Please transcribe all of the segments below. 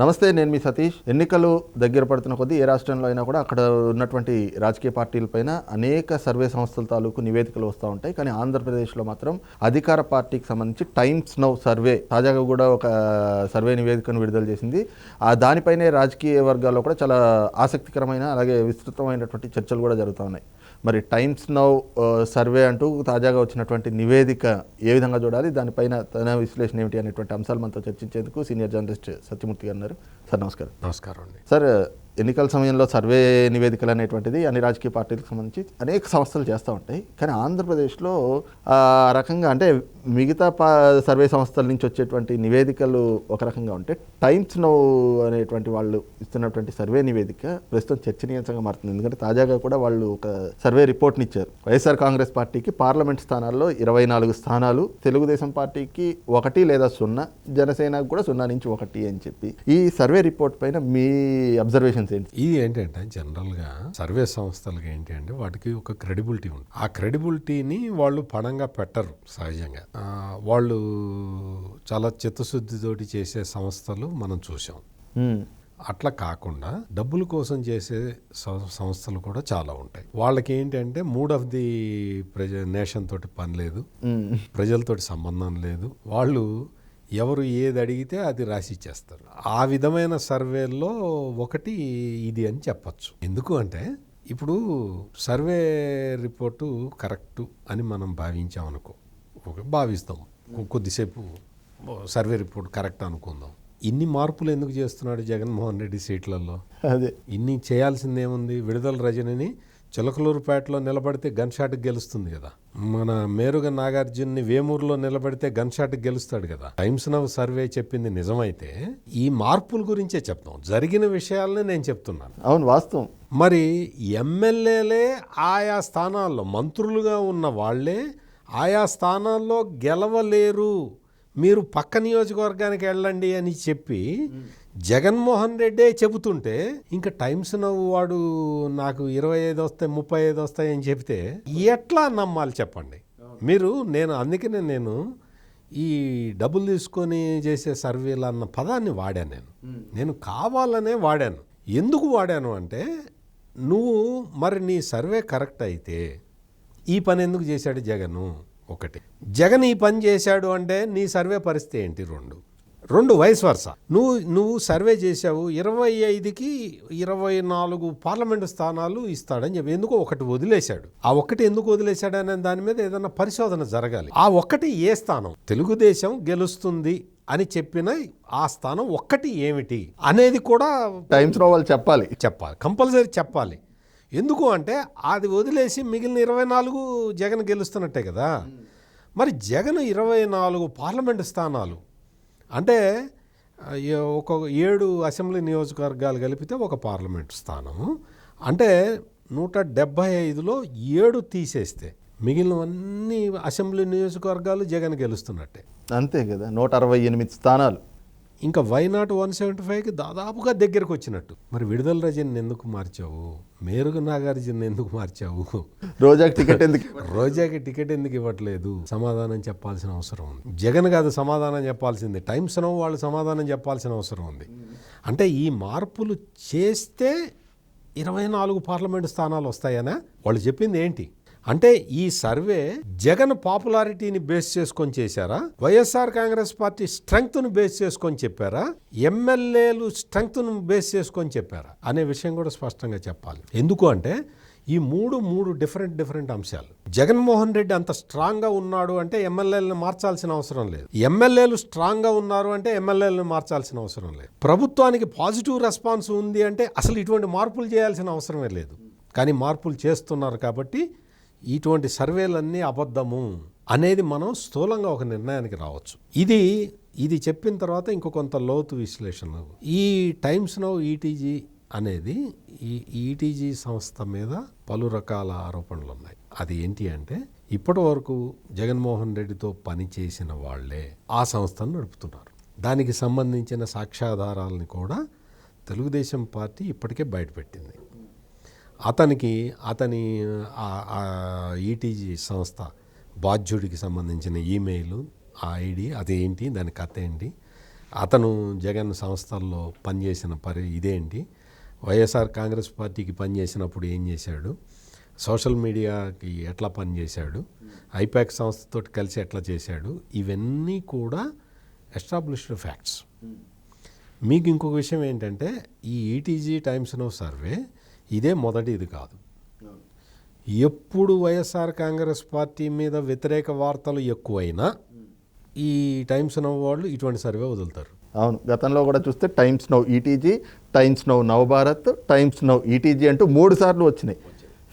నమస్తే నేను మీ సతీష్. ఎన్నికలు దగ్గర పడుతున్న కొద్దీ ఏ రాష్ట్రంలో అయినా కూడా అక్కడ ఉన్నటువంటి రాజకీయ పార్టీలపైన అనేక సర్వే సంస్థల తాలూకు నివేదికలు వస్తూ ఉంటాయి. కానీ ఆంధ్రప్రదేశ్లో మాత్రం అధికార పార్టీకి సంబంధించి టైమ్స్ నౌ సర్వే తాజాగా కూడా ఒక సర్వే నివేదికను విడుదల చేసింది. ఆ దానిపైనే రాజకీయ వర్గాల్లో కూడా చాలా ఆసక్తికరమైన అలాగే విస్తృతమైనటువంటి చర్చలు కూడా జరుగుతూ ఉన్నాయి. మరి టైమ్స్ నౌ సర్వే అంటూ తాజాగా వచ్చినటువంటి నివేదిక ఏ విధంగా చూడాలి దానిపైన తన విశ్లేషణ ఏమిటి అనేటువంటి అంశాలు మనతో చర్చించేందుకు సీనియర్ జర్నలిస్ట్ సత్యమూర్తి గారు సార్ నమస్కారం. నమస్కారం అండి. సార్ ఎన్నికల సమయంలో సర్వే నివేదికలు అనేటువంటిది అన్ని రాజకీయ పార్టీలకు సంబంధించి అనేక సంస్థలు చేస్తూ ఉంటాయి. కానీ ఆంధ్రప్రదేశ్లో ఆ రకంగా అంటే మిగతా పా సర్వే సంస్థల నుంచి వచ్చేటువంటి నివేదికలు ఒక రకంగా ఉంటే టైమ్స్ నౌ అనేటువంటి వాళ్ళు ఇస్తున్నటువంటి సర్వే నివేదిక ప్రస్తుతం చర్చనీయాంశంగా మారుతుంది. ఎందుకంటే తాజాగా కూడా వాళ్ళు ఒక సర్వే రిపోర్ట్ని ఇచ్చారు. వైఎస్ఆర్ కాంగ్రెస్ పార్టీకి పార్లమెంట్ స్థానాల్లో ఇరవై నాలుగు స్థానాలు తెలుగుదేశం పార్టీకి ఒకటి లేదా సున్నా జనసేనకు కూడా సున్నా నుంచి ఒకటి అని చెప్పి ఈ సర్వే రిపోర్ట్ పైన మీ అబ్జర్వేషన్ అబ్జర్వేషన్స్ ఏంటి ఇది ఏంటంటే జనరల్గా సర్వే సంస్థలకి ఏంటి అంటే వాటికి ఒక క్రెడిబిలిటీ ఉంది ఆ క్రెడిబిలిటీని వాళ్ళు పణంగా పెట్టరు సహజంగా. వాళ్ళు చాలా చిత్తశుద్ధితోటి చేసే సంస్థలు మనం చూసాం. అట్లా కాకుండా డబ్బుల కోసం చేసే సంస్థలు కూడా చాలా ఉంటాయి. వాళ్ళకి ఏంటంటే మూడ్ ఆఫ్ ది ప్రజ నేషన్ తోటి పని లేదు. ప్రజలతోటి సంబంధం లేదు. వాళ్ళు ఎవరు ఏది అడిగితే అది రాసి ఇచ్చేస్తారు ఆ విధమైన సర్వేల్లో ఒకటి ఇది అని చెప్పచ్చు. ఎందుకు అంటే ఇప్పుడు సర్వే రిపోర్టు కరెక్టు అని మనం భావించామనుకో ఒక భావిస్తాం. కొద్దిసేపు సర్వే రిపోర్ట్ కరెక్ట్ అనుకుందాం. ఇన్ని మార్పులు ఎందుకు చేస్తున్నాడు జగన్మోహన్ రెడ్డి సీట్లలో? అదే. ఇన్ని చేయాల్సిందేముంది? విడుదల రజనిని చిలకలూరుపేటలో నిలబడితే గన్ షాట్ గెలుస్తుంది కదా. మన మేరుగ నాగార్జున్ని వేమూరులో నిలబడితే గన్ షాట్ గెలుస్తాడు కదా. టైమ్స్ నవ్ సర్వే చెప్పింది నిజమైతే ఈ మార్పుల గురించే చెప్తాం. జరిగిన విషయాలనే నేను చెప్తున్నాను. అవును వాస్తవం. మరి ఎమ్మెల్యేలే ఆయా స్థానాల్లో మంత్రులుగా ఉన్న వాళ్ళే ఆయా స్థానాల్లో గెలవలేరు. మీరు పక్క నియోజకవర్గానికి వెళ్ళండి అని చెప్పి జగన్మోహన్ రెడ్డే చెబుతుంటే ఇంకా టైమ్స్ నవ్వు వాడు నాకు ఇరవై ఐదు వస్తాయి ముప్పై ఐదు వస్తాయి అని చెప్తే ఎట్లా నమ్మాలి చెప్పండి? మీరు నేను అందుకనే నేను ఈ డబ్బులు తీసుకొని చేసే సర్వేలు అన్న పదాన్ని వాడాను నేను. నేను కావాలనే వాడాను. ఎందుకు వాడాను అంటే నువ్వు మరి నీ సర్వే కరెక్ట్ అయితే ఈ పని ఎందుకు చేశాడు జగను? ఒకటి. జగన్ ఈ పని చేశాడు అంటే నీ సర్వే పరిస్థితి ఏంటి? రెండు. రెండు వయసు వరుస నువ్వు నువ్వు సర్వే చేశావు ఇరవై ఐదుకి ఇరవై నాలుగు పార్లమెంటు స్థానాలు ఇస్తాడని చెప్పి ఎందుకో ఒకటి వదిలేశాడు. ఆ ఒక్కటి ఎందుకు వదిలేశాడు అనే దాని మీద ఏదైనా పరిశోధన జరగాలి. ఆ ఒక్కటి ఏ స్థానం? తెలుగుదేశం గెలుస్తుంది అని చెప్పిన ఆ స్థానం ఒక్కటి ఏమిటి అనేది కూడా టైమ్స్ వాళ్ళు చెప్పాలి. చెప్పాలి. కంపల్సరీ చెప్పాలి. ఎందుకు అంటే అది వదిలేసి మిగిలిన ఇరవై నాలుగు జగన్ గెలుస్తున్నట్టే కదా. మరి జగన్ ఇరవై నాలుగు పార్లమెంటు స్థానాలు అంటే ఒక ఏడు అసెంబ్లీ నియోజకవర్గాలు కలిపితే ఒక పార్లమెంటు స్థానము అంటే నూట డెబ్భై ఐదులో ఏడు తీసేస్తే మిగిలినవన్నీ అసెంబ్లీ నియోజకవర్గాలు జగన్ గెలుస్తున్నట్టే. అంతే కదా నూట అరవై ఎనిమిది స్థానాలు. ఇంకా వైనాట్ వన్ సెవెంటీ ఫైవ్కి దాదాపుగా దగ్గరకు వచ్చినట్టు మరి విడుదల రజని ఎందుకు మార్చావు? మేరుగు నాగార్జున ఎందుకు మార్చావు? రోజాకి టికెట్ ఎందుకు రోజాకి టికెట్ ఎందుకు ఇవ్వట్లేదు? సమాధానం చెప్పాల్సిన అవసరం ఉంది. జగన్ కాదు సమాధానం చెప్పాల్సింది. టైమ్స్ నో వాళ్ళు సమాధానం చెప్పాల్సిన అవసరం ఉంది. అంటే ఈ మార్పులు చేస్తే ఇరవై నాలుగు పార్లమెంటు స్థానాలు వస్తాయనా? వాళ్ళు చెప్పింది ఏంటి? అంటే ఈ సర్వే జగన్ పాపులారిటీని బేస్ చేసుకొని చేశారా? వైఎస్ఆర్ కాంగ్రెస్ పార్టీ స్ట్రెంగ్త్ను బేస్ చేసుకొని చెప్పారా? ఎమ్మెల్యేలు స్ట్రెంగ్త్ను బేస్ చేసుకొని చెప్పారా? అనే విషయం కూడా స్పష్టంగా చెప్పాలి. ఎందుకు అంటే ఈ మూడు మూడు డిఫరెంట్ డిఫరెంట్ అంశాలు. జగన్మోహన్ రెడ్డి అంత స్ట్రాంగ్గా ఉన్నాడు అంటే ఎమ్మెల్యేలను మార్చాల్సిన అవసరం లేదు. ఎమ్మెల్యేలు స్ట్రాంగ్గా ఉన్నారు అంటే ఎమ్మెల్యేలను మార్చాల్సిన అవసరం లేదు. ప్రభుత్వానికి పాజిటివ్ రెస్పాన్స్ ఉంది అంటే అసలు ఇటువంటి మార్పులు చేయాల్సిన అవసరమే లేదు. కానీ మార్పులు చేస్తున్నారు కాబట్టి ఇటువంటి సర్వేలన్నీ అబద్ధము అనేది మనం స్థూలంగా ఒక నిర్ణయానికి రావచ్చు. ఇది ఇది చెప్పిన తర్వాత ఇంకో కొంత లోతు విశ్లేషణ. ఈ టైమ్స్ నౌ ఈటీజీ అనేది ఈ ఈటీజీ సంస్థ మీద పలు రకాల ఆరోపణలు ఉన్నాయి. అది ఏంటి అంటే ఇప్పటి వరకు జగన్మోహన్ రెడ్డితో పనిచేసిన వాళ్ళే ఆ సంస్థను నడుపుతున్నారు. దానికి సంబంధించిన సాక్ష్యాధారాలని కూడా తెలుగుదేశం పార్టీ ఇప్పటికే బయటపెట్టింది. అతనికి అతని ఈటీజీ సంస్థ బాధ్యుడికి సంబంధించిన ఈమెయిల్ ఆ ఐడి అదేంటి దాని కథ ఏంటి అతను జగన్ సంస్థల్లో పనిచేసిన పరి ఇదేంటి వైఎస్ఆర్ కాంగ్రెస్ పార్టీకి పనిచేసినప్పుడు ఏం చేశాడు సోషల్ మీడియాకి ఎట్లా పనిచేశాడు ఐపాక్ సంస్థతో కలిసి ఎట్లా చేశాడు ఇవన్నీ కూడా ఎస్టాబ్లిష్డ్ ఫ్యాక్ట్స్. మీకు ఇంకొక విషయం ఏంటంటే ఈ E ETG times now survey ఇదే మొదటిది కాదు. ఎప్పుడు వైఎస్ఆర్ కాంగ్రెస్ పార్టీ మీద వ్యతిరేక వార్తలు ఎక్కువైనా ఈ టైమ్స్ నో వాళ్ళు ఇటువంటి సర్వే వదులుతారు. అవును గతంలో కూడా చూస్తే times now ETG times now Navbharat times now ETG అంటూ మూడు సార్లు వచ్చినాయి.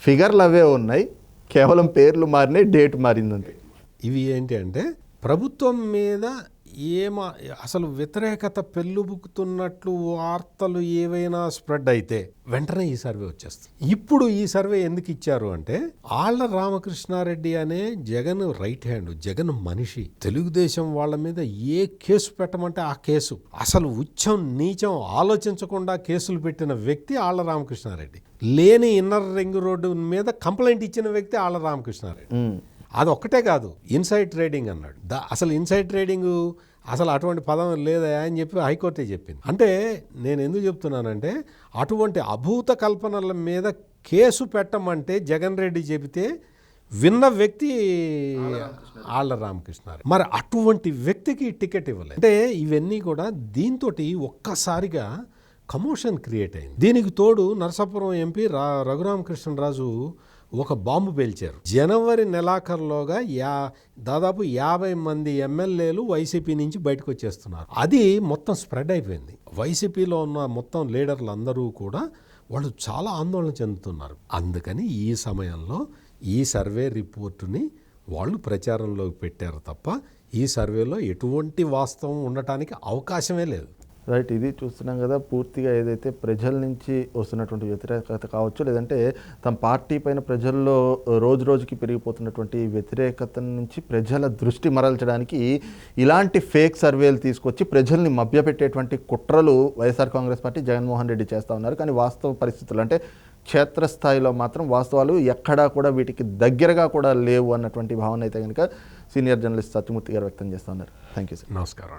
ఫిగర్లు అవే ఉన్నాయి కేవలం పేర్లు మారినాయి డేట్ మారిందంతే. ఇవి ఏంటి అంటే ప్రభుత్వం మీద ఏమ అసలు వ్యతిరేకత పెళ్ళుబుకుతున్నట్లు వార్తలు ఏవైనా స్ప్రెడ్ అయితే వెంటనే ఈ సర్వే వచ్చేస్తుంది. ఇప్పుడు ఈ సర్వే ఎందుకు ఇచ్చారు అంటే ఆళ్ళ రామకృష్ణారెడ్డి అనే జగన్ రైట్ హ్యాండ్ జగన్ మనిషి తెలుగుదేశం వాళ్ళ మీద ఏ కేసు పెట్టమంటే ఆ కేసు. అసలు ఉచ్చం నీచం ఆలోచించకుండా కేసులు పెట్టిన వ్యక్తి ఆళ్ళ రామకృష్ణారెడ్డి. లేని ఇన్నర్ రింగ్ రోడ్డు మీద కంప్లైంట్ ఇచ్చిన వ్యక్తి ఆళ్ళ రామకృష్ణారెడ్డి. అది ఒక్కటే కాదు ఇన్సైడ్ ట్రేడింగ్ అన్నాడు. దా అసలు ఇన్సైడ్ ట్రేడింగ్ అసలు అటువంటి పదం లేదా అని చెప్పి హైకోర్టే చెప్పింది. అంటే నేను ఎందుకు చెప్తున్నానంటే అటువంటి అభూత కల్పనల మీద కేసు పెట్టమంటే జగన్ రెడ్డి చెబితే విన్న వ్యక్తి ఆళ్ళ రామకృష్ణ మరి అటువంటి వ్యక్తికి టికెట్ ఇవ్వలేదు. అంటే ఇవన్నీ కూడా దీంతో ఒక్కసారిగా కమోషన్ క్రియేట్ అయింది. దీనికి తోడు నరసాపురం ఎంపీ రా రఘురామకృష్ణరాజు ఒక బాంబు పేల్చారు. జనవరి నెలాఖరులోగా యా దాదాపు యాభై మంది ఎమ్మెల్యేలు వైసీపీ నుంచి బయటకు వచ్చేస్తున్నారు అది మొత్తం స్ప్రెడ్ అయిపోయింది. వైసీపీలో ఉన్న మొత్తం లీడర్లు అందరూ కూడా వాళ్ళు చాలా ఆందోళన చెందుతున్నారు. అందుకని ఈ సమయంలో ఈ సర్వే రిపోర్టుని వాళ్ళు ప్రచారంలోకి పెట్టారు తప్ప ఈ సర్వేలో ఎటువంటి వాస్తవం ఉండటానికి అవకాశమే లేదు. రైట్ ఇది చూస్తున్నాం కదా పూర్తిగా ఏదైతే ప్రజల నుంచి వస్తున్నటువంటి వ్యతిరేకత కావచ్చు లేదంటే తమ పార్టీ పైన ప్రజల్లో రోజు రోజుకి పెరిగిపోతున్నటువంటి వ్యతిరేకత నుంచి ప్రజల దృష్టి మరల్చడానికి ఇలాంటి ఫేక్ సర్వేలు తీసుకొచ్చి ప్రజల్ని మభ్యపెట్టేటువంటి కుట్రలు వైఎస్ఆర్ కాంగ్రెస్ పార్టీ జగన్మోహన్ రెడ్డి చేస్తూ ఉన్నారు. కానీ వాస్తవ పరిస్థితులు అంటే క్షేత్రస్థాయిలో మాత్రం వాస్తవాలు ఎక్కడా కూడా వీటికి దగ్గరగా కూడా లేవు అన్నటువంటి భావన అయితే కనుక సీనియర్ జర్నలిస్ట్ సత్యమూర్తి గారు వ్యక్తం చేస్తున్నారు థ్యాంక్ యూ సార్ నమస్కారం.